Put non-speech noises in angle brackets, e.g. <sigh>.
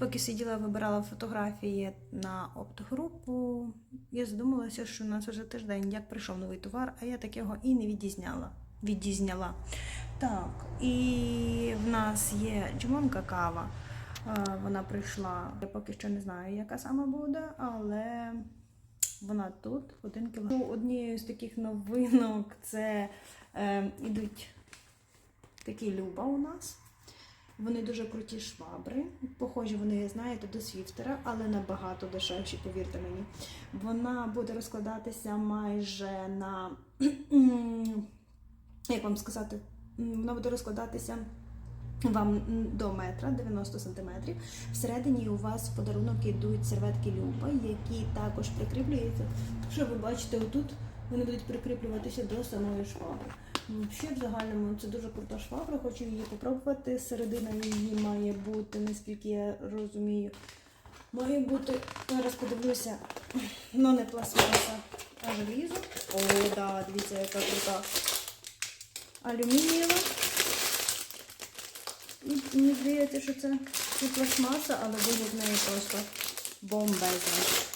Поки сиділа, вибирала фотографії на оптгрупу, я задумалася, що у нас вже тиждень, як прийшов новий товар, а я так його і не відізняла. відізняла. Так, і в нас є джимонка кава. Е, Вона прийшла. Я поки що не знаю, яка саме буде, але вона тут один кіло. Ну, Однією з таких новинок це е, ідуть такі люба у нас. Вони дуже круті швабри. Похожі вони, знаєте, до свіфтера, але набагато дешевші, повірте мені. Вона буде розкладатися майже на, <clears throat> як вам сказати, вона буде розкладатися вам до метра 90 сантиметрів. Всередині у вас в подарунок йдуть серветки Люба, які також прикріплюються. Що ви бачите, отут вони будуть прикріплюватися до самої швабри. Ще в загальному це дуже крута швабра, хочу її попробувати. Середина її має бути, наскільки я розумію. Має бути, зараз подивлюся, ну не пластмаса, а желізо. О, да, дивіться, яка крута. Алюмінієва. І мені здається, що це пластмаса, але вигляд неї просто бомбезний.